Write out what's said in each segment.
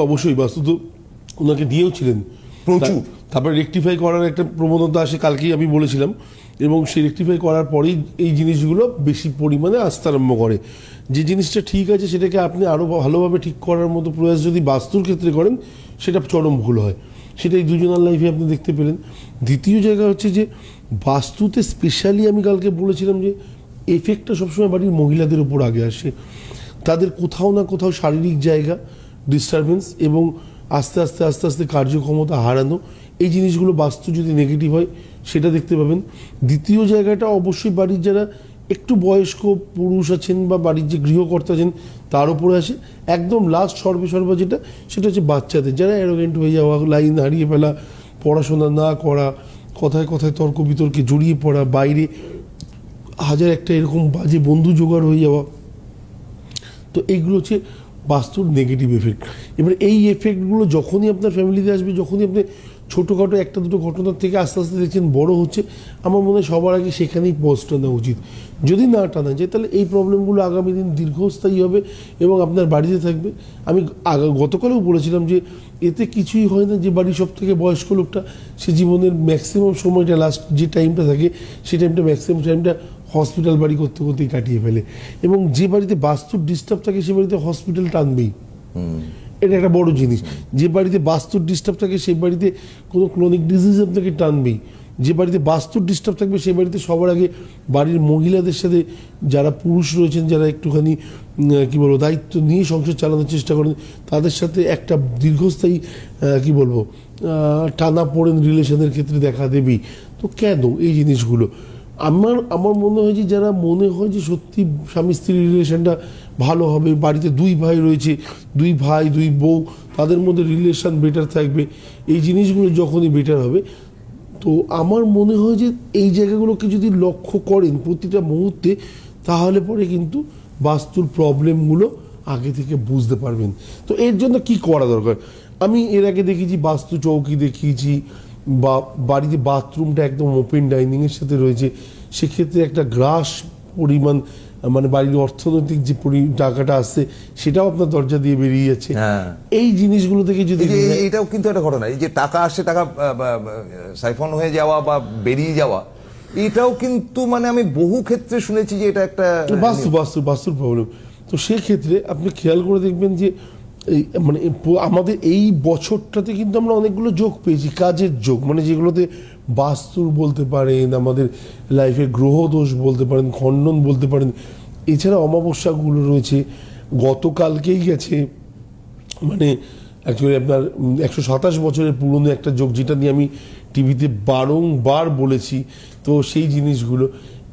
অবশ্যই বাস্তু তো ওনাকে দিয়েও ছিলেন। প্রচুর। তারপরে রেকটিফাই করার একটা প্রবণতা আসে কালকেই আমি বলেছিলাম। এবং সেই রেকটিফাই করার পরেই এই জিনিসগুলো বেশি পরিমাণে আসতে আরম্ভ করে। যে জিনিসটা ঠিক আছে সেটাকে আপনি আরও ভালোভাবে ঠিক করার মতো প্রয়াস যদি বাস্তুর ক্ষেত্রে করেন সেটা চরম ভুল হয়। সেটা এই দুজনের লাইফে আপনি দেখতে পেলেন। দ্বিতীয় জায়গা হচ্ছে যে বাস্তুতে স্পেশালি আমি কালকে বলেছিলাম যে এফেক্টটা সবসময় বাড়ির মহিলাদের উপর আগে আসে। তাদের কোথাও না কোথাও শারীরিক জায়গা ডিস্টারবেন্স এবং আস্তে আস্তে আস্তে আস্তে কার্যক্ষমতা হারানো, এই জিনিসগুলো বাস্তু যদি নেগেটিভ হয়, সেটা দেখতে পাবেন। দ্বিতীয় জায়গাটা অবশ্যই বাড়ির যারা একটু বয়স্ক পুরুষ আছেন বা বাড়ির যে গৃহকর্তা আছেন, তার উপরে আসে। একদম লাস্ট সর্বে সর্ব যেটা, সেটা হচ্ছে বাচ্চাদের। যারা অ্যারোগেন্ট হয়ে যাওয়া, লাইন হারিয়ে ফেলা, পড়াশোনা না করা, কথায় কথায় তর্ক বিতর্কে জড়িয়ে পড়া, বাইরে হাজার একটা এরকম বাজে বন্ধু জোগাড় হয়ে যাওয়া, তো এইগুলো হচ্ছে বাস্তুর নেগেটিভ এফেক্ট এবার এই এফেক্টগুলো যখনই আপনার ফ্যামিলিতে আসবে, যখনই আপনি ছোটোখাটো একটা দুটো ঘটনার থেকে আস্তে আস্তে দেখছেন বড় হচ্ছে, আমার মনে হয় সবার আগে সেখানেই পজ টানা উচিত। যদি না টানা যায় তাহলে এই প্রবলেমগুলো আগামী দিন দীর্ঘস্থায়ী হবে এবং আপনার বাড়িতে থাকবে। আমি গতকালেও বলেছিলাম যে এতে কিছুই হয় না যে বাড়ির সব থেকে বয়স্ক লোকটা, সে জীবনের ম্যাক্সিমাম সময়টা লাস্ট যে টাইমটা থাকে সেই টাইমটা ম্যাক্সিমাম টাইমটা হসপিটাল বাড়ি করতে করতেই কাটিয়ে ফেলে। এবং যে বাড়িতে বাস্তুর ডিস্টার্ব থাকে সে বাড়িতে হসপিটাল টানবেই। এটা একটা বড় জিনিস। যে বাড়িতে বাস্তুর ডিস্টার্ব থাকে সেই বাড়িতে কোনো ক্রনিক ডিজিজ আপনাকে টানবেই। যে বাড়িতে বাস্তুর ডিস্টার্ব থাকবে সেই বাড়িতে সবার আগে বাড়ির মহিলাদের সাথে যারা পুরুষ রয়েছেন যারা একটুখানি কি বলব দায়িত্ব নিয়ে সংসার চালানোর চেষ্টা করেন তাদের সাথে একটা দীর্ঘস্থায়ী কি বলব টানা পড়েন রিলেশনের ক্ষেত্রে দেখা দেবেই। তো কেন এই জিনিসগুলো? আমার আমার মনে হয় যে যারা মনে হয় যে সত্যি স্বামী স্ত্রীর রিলেশনটা ভালো হবে, বাড়িতে দুই ভাই রয়েছে, দুই ভাই, দুই বউ, তাদের মধ্যে রিলেশন বেটার থাকবে, এই জিনিসগুলো যখনই বেটার হবে, তো আমার মনে হয় যে এই জায়গাগুলোকে যদি লক্ষ্য করেন প্রতিটা মুহূর্তে, তাহলে পরে কিন্তু বাস্তুর প্রবলেমগুলো আগে থেকে বুঝতে পারবেন। তো এর জন্য কি করা দরকার? আমি এর আগে দেখেছি বাস্তু চৌকি দেখিয়েছি বা বাড়িতে বাথরুমটা একদম ওপেন ডাইনিংয়ের সাথে রয়েছে সেক্ষেত্রে একটা গ্রাস পরিমাণ মানে বাড়ির অর্থনৈতিক যে টাকাটা আসছে সেটাও আপনার দরজা দিয়ে বেরিয়ে যাচ্ছে। হ্যাঁ। এই জিনিসগুলো থেকে যদি এইটাও কিন্তু একটা ঘটনা। এই যে টাকা আসছে টাকা সাইফন হয়ে যাওয়া বা বেরিয়ে যাওয়া এটাও কিন্তু মানে আমি বহু ক্ষেত্রে শুনেছি যে এটা একটা বাস্তু বাস্তু বাস্তুর প্রবলেম তো সেক্ষেত্রে আপনি খেয়াল করে দেখবেন যে মানে আমাদের এই বছরটাতে কিন্তু আমরা অনেকগুলো যোগ পেয়েছি, কাজের যোগ। মানে যেগুলোতে বাস্তুর বলতে পারেন, আমাদের লাইফে গ্রহ দোষ বলতে পারেন, খণ্ডন বলতে পারেন, এছাড়া অমাবস্যাগুলো রয়েছে। গতকালকেই গেছে মানে অ্যাকচুয়ালি আপনার একশো সাতাশ বছরের পুরনো একটা যোগ, যেটা নিয়ে আমি টিভিতে বারংবার বলেছি। তো সেই জিনিসগুলো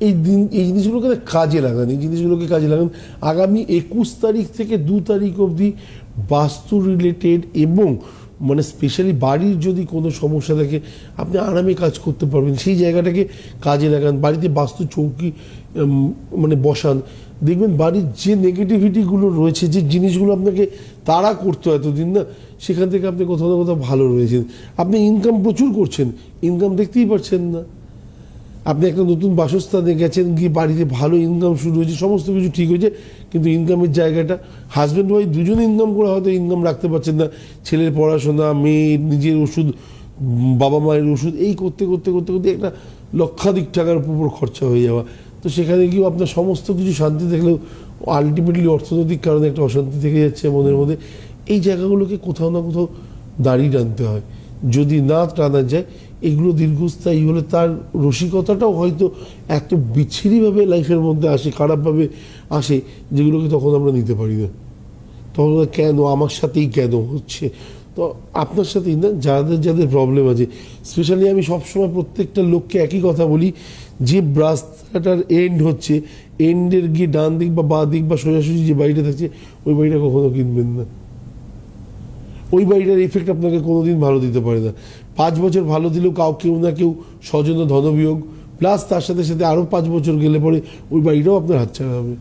এই দিন, এই জিনিসগুলোকে কাজে লাগান, এই জিনিসগুলোকে কাজে লাগান। আগামী একুশ তারিখ থেকে দু তারিখ অবধি বাস্তু রিলেটেড এবং মানে স্পেশালি বাড়ির যদি কোনো সমস্যা থাকে, আপনি আরামে কাজ করতে পারবেন। সেই জায়গাটাকে কাজে লাগান, বাড়িতে বাস্তু চৌকি মানে বসান। দেখবেন বাড়ির যে নেগেটিভিটিগুলো রয়েছে, যে জিনিসগুলো আপনাকে তাড়া করতো এতদিন না, সেখান থেকে আপনি কোথাও না কোথাও ভালো রয়েছেন। আপনি ইনকাম প্রচুর করছেন ইনকাম দেখতেই পারছেন না। আপনি একটা নতুন বাসস্থানে গেছেন, গিয়ে বাড়িতে ভালো ইনকাম শুরু হয়েছে, সমস্ত কিছু ঠিক হয়েছে, কিন্তু ইনকামের জায়গাটা হাজব্যান্ড ওয়াইফ দুজনে ইনকাম করে হয়তো ইনকাম রাখতে পারছেন না, ছেলের পড়াশোনা, মেয়ের নিজের ওষুধ, বাবা মায়ের ওষুধ, এই করতে করতে করতে করতে একটা লক্ষাধিক টাকার উপর খরচা হয়ে যাওয়া। তো সেখানে গিয়েও আপনার সমস্ত কিছু শান্তি থাকলেও আলটিমেটলি অর্থনৈতিক কারণে একটা অশান্তি থেকে যাচ্ছে মনের মধ্যে। এই জায়গাগুলোকে কোথাও না কোথাও দাঁড়িয়ে টানতে হয়। যদি না টানা যায়, এগুলো দীর্ঘস্থায়ী হলে তার রসিকতাটাও হয়তো এত বিচ্ছিরিভাবে লাইফের মধ্যে আসে, খারাপভাবে আসে, যেগুলোকে তখন আমরা নিতে পারি না। তখন কেন? আমার সাথেই কেন হচ্ছে? তো আপনার সাথেই না, যাদের যাদের প্রবলেম আছে। স্পেশালি আমি সবসময় প্রত্যেকটা লোককে একই কথা বলি, যে রাস্তাটার এন্ড হচ্ছে এন্ডের গিয়ে ডান দিক বা বাঁ দিক বা সোজাসুজি যে বাড়িটা থাকছে, ওই বাড়িটা কখনো কিনবেন না। ওই বাড়িটার ইফেক্ট আপনাকে কোনোদিন ভালো দিতে পারে না। পাঁচ বছর ভালো দিলেও কাউ কেউ না কেউ স্বজন ধনবিয়োগ প্লাস তার সাথে সাথে আরও পাঁচ বছর গেলে পরে ওই বাড়িটাও আপনার হাতছাড়া হবে।